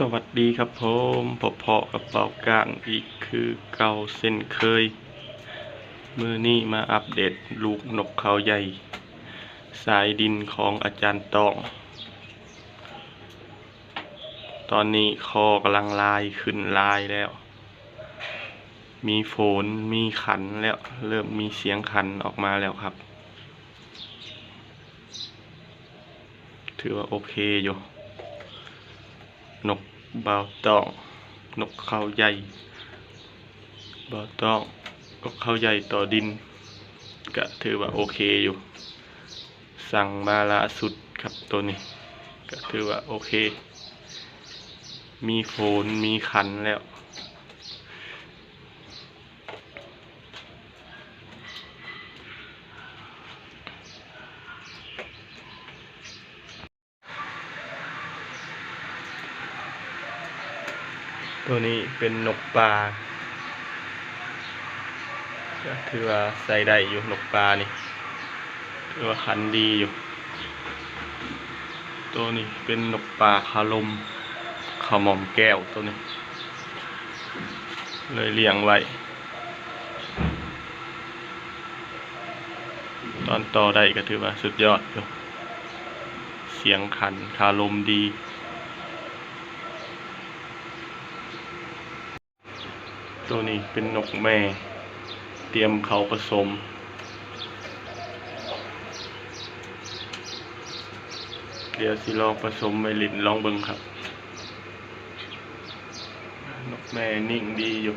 สวัสดีครับผมพบเพาะกับเป่ากลางอีกคือเก่าเส้นเคย มือนี้มาอัปเดตลูกนกเขาใหญ่ สายดินของอาจารย์ตอง ตอนนี้คอกำลังลายขึ้นลายแล้ว มีโฝนมีขันแล้ว เริ่มมีเสียงขันออกมาแล้วครับ ถือว่าโอเคอยู่ นกเบาตอง นกเขาใหญ่เบาตอง นกเขาใหญ่ต่อดิน ก็ถือว่าโอเคอยู่ สั่งมาล่าสุดครับตัวนี้ ก็ถือว่าโอเค มีโฟนมีขันแล้ว ตัวนี้เป็นนกปลาก็ถือว่าใส่ได้อยู่นกปลานี่ถือว่าขันดีอยู่ ตัวนี้เป็นนกปลาคาลมขามอมแก้วตัวนี้ เลยเลี้ยงไว้ ตอนต่อได้ก็ถือว่าสุดยอดอยู่ เสียงขันคาลมดี ตัวนี้เป็นนกแม่ เตรียมเขาผสม เดี๋ยวสิลองผสมไมลินลองเบิ่งครับ นกแม่นิ่งดีอยู่